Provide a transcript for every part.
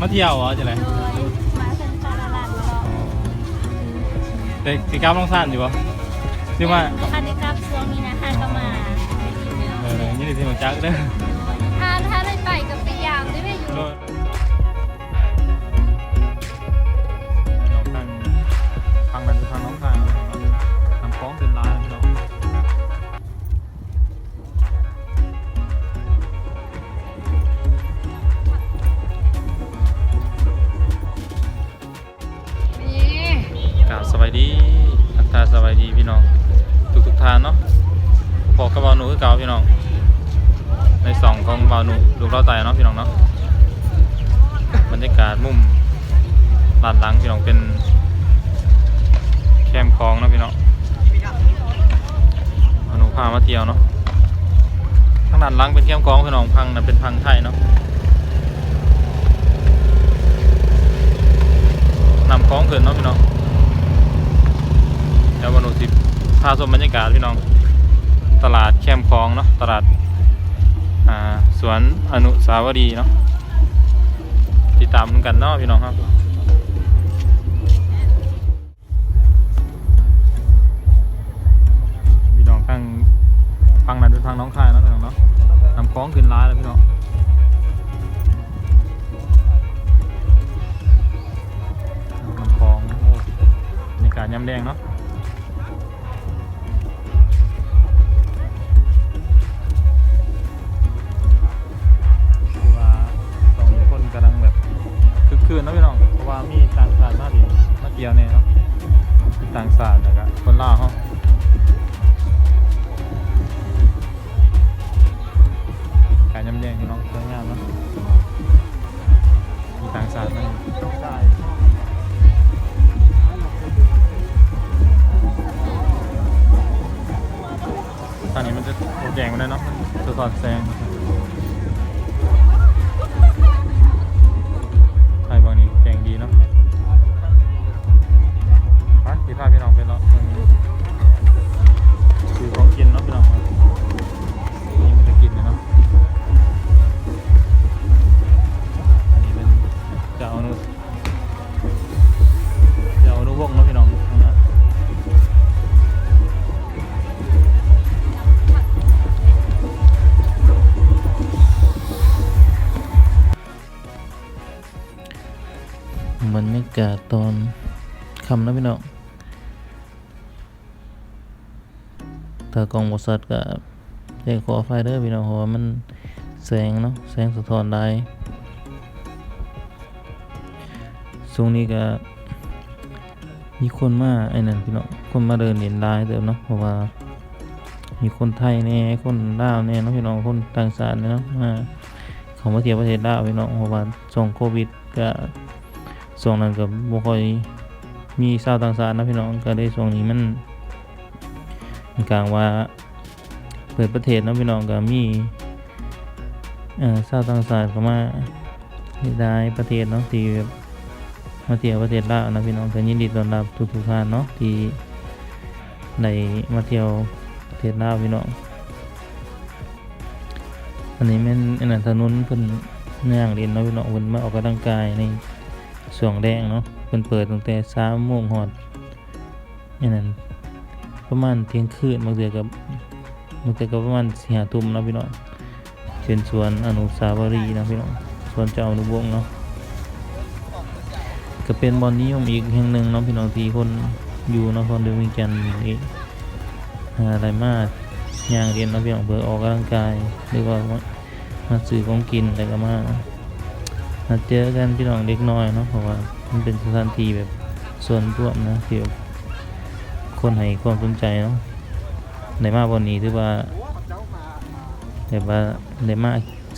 มาเที่ยวเหรอจะไรโดยมาเส้นตลาดรอบแต่สิกรรมต้องสั้นอยู่ปะซึ่งว่าคันได้กลับช่วงนี้นะฮะก็มาได้กินเนื้อเออยี่สิบสี่หัวจักเด้อ ถ้าถ้าได้ไปกับไปยามได้ไม่อยู่ โดน สองของเบาหนูลูกเราไตเนาะพี่น้องเนาะบรรยากาศมุมลานหลังพี่น้องเป็นแคมคลองเนาะพี่น้องเบานูพามาเที่ยวเนาะทางด้านหลังเป็นแคมคลองพี่น้องพังนะเป็นพังไทยเนาะนำคลองเกินเนาะพี่น้องเดี๋ยววันนุสิพาชมบรรยากาศพี่น้อง ตลาดแคมคลองเนาะตลาด สวนอนุสาวรีย์เนาะติดตามกันเนาะพี่น้องครับพี่น้องข้างฟังนั้นเป็นฟังน้องคายเนาะพี่น้องเนาะนำคล้องขึ้นร้านแล้วพี่น้องนำคล้องโอ้บรรยากาศยามแดงเนาะ คืนนะพี่น้อง เพราะว่ามีต่างชาติมาดิมาเกี่ยวเนี่ยเนาะต่างชาติแล้วก็คนลาวเขาการยำแยงพี่น้องสวยงามเนาะมีต่างชาติมาตอนนี้มันจะโอแจงมาได้เนาะสะท้อนแสง กาศตอนคำนะพี่น้องถ้ากล้องบสัดก็แจ้งขอไฟเด้อพี่น้องเพราะว่ามันแสงเนาะแสงสะท้อนได้ช่วงนี้ก็มีคนมาไอ้นั่นพี่น้องคนมาเดินเห็นได้เติมเนาะเพราะว่ามีคนไทยแน่คนลาวแน่เนาะพี่น้องคนต่างชาติเนาะมาเขามาเที่ยวประเทศลาวพี่น้องเพราะว่าช่วงโควิดก็ ช่วงนั้นก็บ่ค่อยมีชาวต่างชาตินะพี่น้องก็ได้ช่วงนี้มันกลางว่าเปิดประเทศนะพี่น้องก็มีเอ่อชาวต่างชาติเข้ามาได้ประเทศเนาะที่แบบมาเที่ยวประเทศลาวนะพี่น้องก็ยินดีต้อนรับทุกๆท่านเนาะที่ได้มาเที่ยวประเทศลาวพี่น้องอันนี้แม่นอันนั้นถนนเพิ่นย่างเรียนเนาะพี่น้องเพิ่นมาออกกำลังกายใน ช่วงแดงเนาะเพิ่นเปิดตั้งแต่สามโมงฮอดนี่นั่นประมาณเที่ยงคืนบางเทื่อกับบางเทื่อก็ประมาณสี่ห้าทุ่มนะพี่น้องเป็นสวนอนุสาวรีย์นะพี่น้องสวนเจ้าอนุวงศ์เนาะก็เป็นบอลนิยมอีกแห่งหนึ่งเนาะพี่น้องที่คนอยู่นครเดวิงจันนี่หาอะไรมาย่างเรียนเนาะพี่น้องเพื่อออกกำลังกายหรือว่ามาซื้อของกินแต่ก็มา มาเจอกันพี่น้องเด็กน้อยเนาะเพราะว่ามันเป็นสถานที่แบบส่วนรวมนะที่แบบคนให้ความสนใจเนาะในมาวันนี้ถือว่าแบบว่าในมา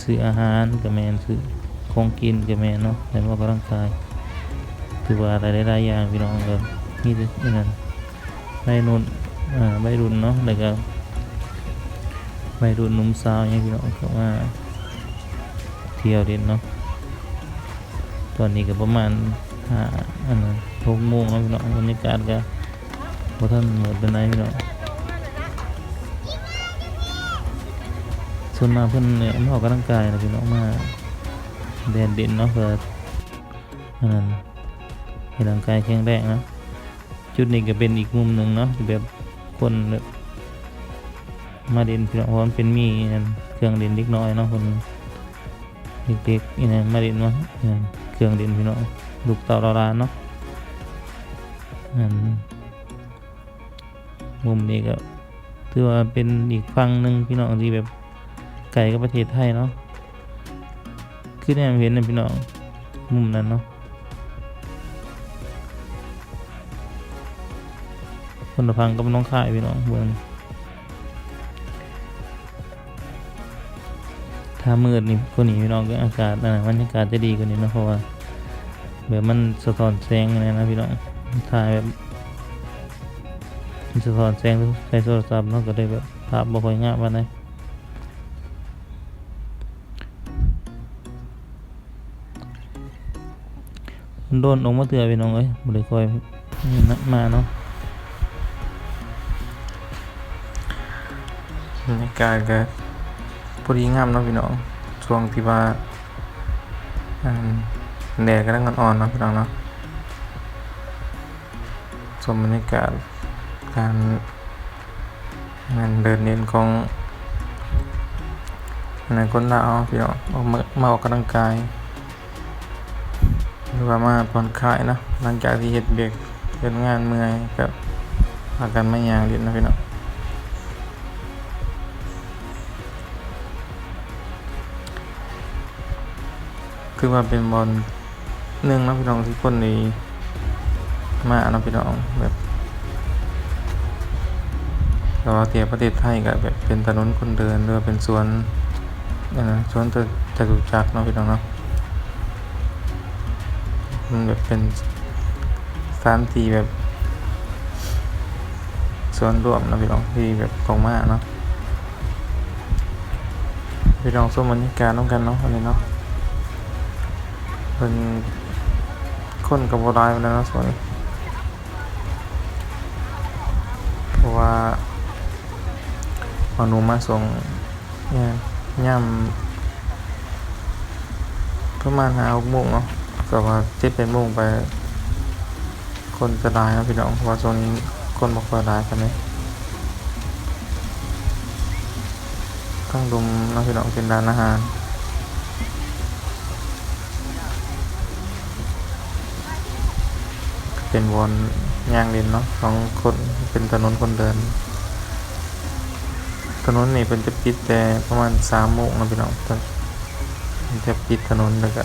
ซื้ออาหารกับแมนซื้อของกินกับแมนเนาะในมาออกกำลังกายถือว่าหลายอย่างพี่น้องก็มีแต่นี่นั่นใบนุ่นอ่าใบรุ่นเนาะแล้วก็ใบรุ่นนุ่มสาวอย่างพี่น้องก็ว่าเที่ยวเด่นเนาะ ตอนนี้ก็ประมาณห้าอันนั้นหกโมงแล้วพี่น้องบรรยากาศก็พอท่านเหมือนเป็นไรพี่น้องส่วนมาเพิ่อนเนี่ยมาออกกำลังกายนะพี่น้องมาแดนดินเนาะเพื่ออันนั้นให้ร่างกายแข็งแรงนะจุดนี้ก็เป็นอีกมุมหนึ่งเนาะแบบคนแบบมาเด่นพี่น้องเพราะมันเป็นมีอันเครื่องเด่นเล็กน้อยเนาะคนเด็กๆอันนั้นมาเด่นมาอันนั้น รื่องเด่นพี่น้องลูกเต่าดาราเนาะอันมุมนี้ก็ถือว่าเป็นอีกฝั่งหนึ่งพี่น้องที่แบบไกลกับประเทศไทยเนาะคือเนี่ยเห็นนะพี่น้องมุมนั้นเนาะคนละพังก็ไม่ต้องข่ายพี่น้องเบิ่งถ้ามืดนี่ก็หนีพี่น้องก็อากาศอ่าบรรยากาศจะดีกว่านี้เนาะเพราะว่า แบบมันสะท้อนแสงอะนะพี่น้องถ่ายแบบมันสะท้อนแสงใช้โทรศัพท์เนาะก็เลยแบบภาพบ่ค่อยงามปานใดโดนออกมาเตือพี่น้องเอ้ยบ่ได้ค่อยนักมาเนาะบรรยากาศก็พอดีงามเนาะพี่น้องช่วงที่ว่าอัน แดดกำลังอ่อนๆนะพี่น้องเนาะชมบรรยากาศการงานเดินเล่นของในคนลาวพี่น้องออกมาออกกำลังกายหรือว่ามาผ่อนคลายนะหลังจากที่เฮ็ดเบรกเฮ็ดงานเมื่อยกับพากันไม่ยางเล่นนะพี่น้องคือว่าเป็นบอล นึ่งนะพี่น้องที่คนนี้มาเนาะพี่น้องแบบเราเทียบประเทศไทยกับแบบเป็นถนนคนเดินหรือเป็นสวนนี่นะสวนจจตุจักรเนาะพี่น้องเนาะมันแบบเป็นสถานที่แบบสวนรวมนะพี่น้องที่แบบของมาเนาะพี่น้องส้มบรรยากาศน้องกันเนาะวันนี้เนาะเป็น คนกับโบราณแล้วนะสวนนี้เพราะว่าเอาหนูมาส่งเนี่ยย่ำประมาณหาหกโมงเนาะก็ว่าเจ็ดเป็นโมงไป คนจะได้นะพี่น้องเพราะว่าโซนนี้คนบอกว่าได้กันเลยข้างดุมนะพี่น้องเป็นร้านอาหาร เป็นวนยางเลนเนาะของคนเป็นถนนคนเดิน ถนนนี่เป็นจะปิดแต่ประมาณสามโมงนะพี่น้องมันจะปิดถนนแล้วก็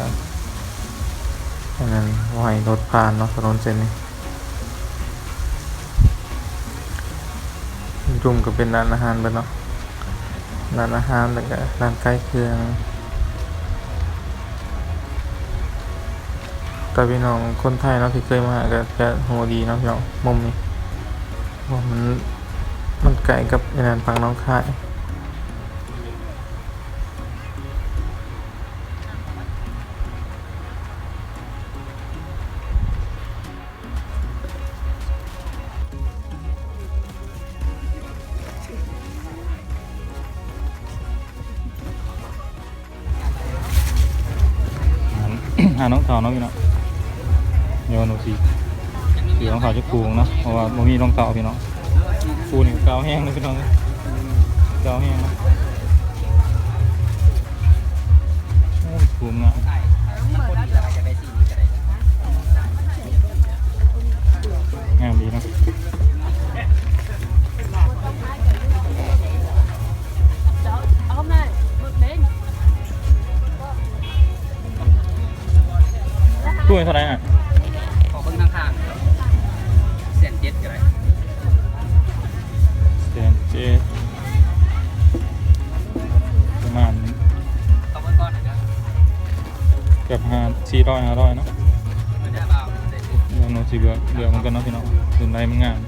อันนั้นไหวรถผ่านเนาะถนนเส้นนี้รุ่มก็เป็นร้านอาหารไปเนาะร้านอาหารแล้วก็ร้านใกล้เคียง แต่พี่น้องคนไทยเนาะที่เคยมาก็จะโหดีเนาะพี่น้องมุมนี้เพรามันมันไกลกับไอ้นั่นฟังน้องค่ายหาน้องเต่าเนาะพี่น้องโยนโอซีขี่รองเท้าจะปูงเนาะเพราะว่าบ่มีรองเท้าพี่น้องปูนี่เกาแห้งเลยพี่น้องเกาแห้งนะโอ้ยปูงอะงามดีนะเอามาหมดเลยตู้เท่าไหร่อะ ร้อยห้าร้อยเนาะไม่ได้เปล่าเดี๋ยวโนซีเบือเบือมันกันเนาะพี่น้องส่วนใดมันงาม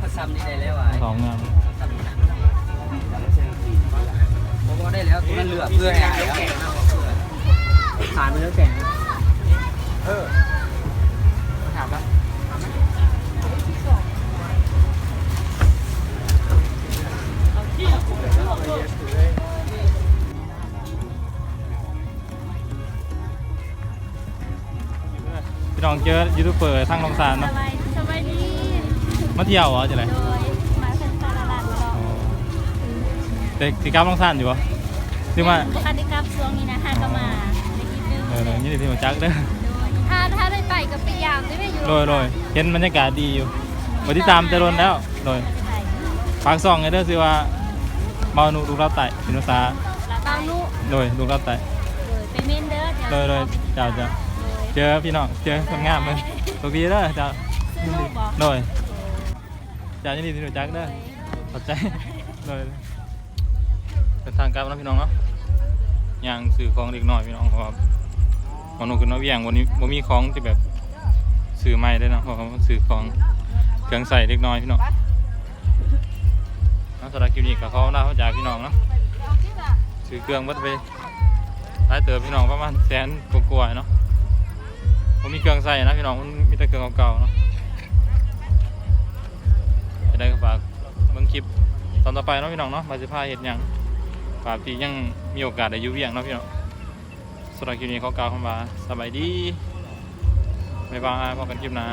ถ้าซ้ำนี่ได้แล้วอะสองงามซ้ำนี่นะผมว่าได้แล้วตัวนั้นเหลือเพื่อให้แล้วขายไปแล้วแก่เออถามแล้วเจพี่ องเจอยูทูบเบอร์ทางลงสารสเนาะบายสบายดีมาเที่ยวเหรอจะไหนโดยมาเป็นตลาดเราอ๋อแต่สีกราฟลงสารอยู่ปะซึ่งว่าปกติกรรมช่วงนี้นะฮะก็มาในคลิปนึงเออนี่ที่หัวจักเด้อถ้าถ้าได้ไปกับพยายามได้ไหมอยู่โดยโดยเห็นบรรยากาศดีอยู่วันที่ตามจะโดนแล้วโดยฝากซองไงเด้อสิว่าเมาหนูลูกเราไต่พินุษาตามนุโดยลูกเราไต่โดยไปเมนเด้อโดยโดยเจ้าจะ เจอพี่น้องเจอคนงามเลยโชคดีเด้อเจ้าซื้อลูกบอกโดยเจ้ายินดีที่รู้จักเด้อขอบใจโดยเป็นทางการแล้วพี่น้องเนาะย่างซื้อของเล็กน้อยพี่น้องเพราะว่าวันนู้นคือน้อยเวียงวันนี้บ่มีของที่แบบซื้อใหม่ได้เนาะเพราะว่าซื้อของเครื่องใส่เล็กน้อยพี่น้องเนาะสำหรับคลิปนี้ก็ขอลาเข้าจากพี่น้องเนาะซื้อเครื่องวัดไปหลายเติมพี่น้องประมาณแสนกว่าๆเนาะ ผมมีเครื่องใส่นะพี่น้องมันมีแต่เครื่องเก่าๆเนาะจะได้ก็ฝากเบิ่งคลิปตอนต่อไปเนาะพี่น้องเนาะมาสิพาเห็ดหยังฝากที่ยังมีโอกาสได้อยู่เวียงเนาะพี่น้องสำหรับคลิปนี้ขอกล่าวคำว่าสบายดีบ๊ายบายพบกันคลิปหน้า